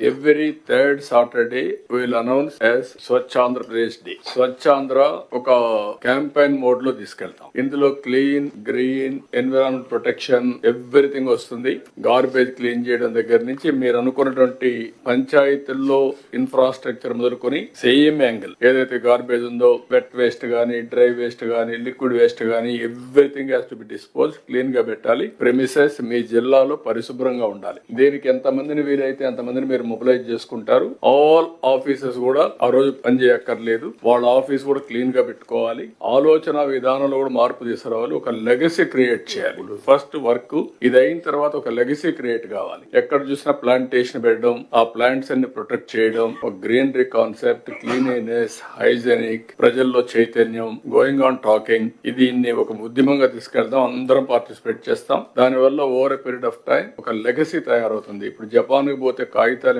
Every third Saturday will announce as Swachh Andhra Pradesh day Swachh Andhra ఒక campaign మోడ్లో తీసుకెళ్తాం. ఇందులో clean green environment protection everything వస్తుంది. Garbage clean చేయడం దగ్గర నుంచి మీరు అనుకున్నటువంటి పంచాయతీల్లో ఇన్ఫ్రాస్ట్రక్చర్ మొదలుకొని సేమ్ యాంగిల్ ఏదైతే గార్బేజ్ ఉందో వెట్ వేస్ట్ గానీ డ్రై వేస్ట్ గానీ లిక్విడ్ వేస్ట్ గానీ everything has to be dispose క్లీన్గా పెట్టాలి. ప్రెమిసెస్ మీ జిల్లాలో పరిశుభ్రంగా ఉండాలి. దీనికి ఎంతమందిని వీలైతే అంత మందిని మీరు మొబిలైజ్ చేసుకుంటారు. ఆల్ ఆఫీసెస్ కూడా ఆ రోజు పనిచేయక్కర్లేదు వాళ్ళ ఆఫీస్ కూడా క్లీన్గా పెట్టుకోవాలి. ఆలోచన విధానంలో కూడా మార్పు తీసుకురావాలి. ఒక లెగసీ క్రియేట్ చేయాలి. ఫస్ట్ వర్క్ ఇది అయిన తర్వాత ఒక లెగసీ క్రియేట్ కావాలి. ఎక్కడ చూసినా ప్లాంటేషన్ పెట్టడం ఆ ప్లాంట్స్ అన్ని ప్రొటెక్ట్ చేయడం ఒక గ్రీనరీ కాన్సెప్ట్ క్లీనినెస్ హైజెనిక్ ప్రజల్లో చైతన్యం గోయింగ్ ఆన్ టాకింగ్ ఇది దీన్ని ఒక ఉద్యమంగా తీసుకెళ్దాం. అందరం పార్టిసిపేట్ చేస్తాం. దానివల్ల over a period of time ఒక లెగసీ తయారవుతుంది. ఇప్పుడు జపాన్కి పోతే కాగితాలు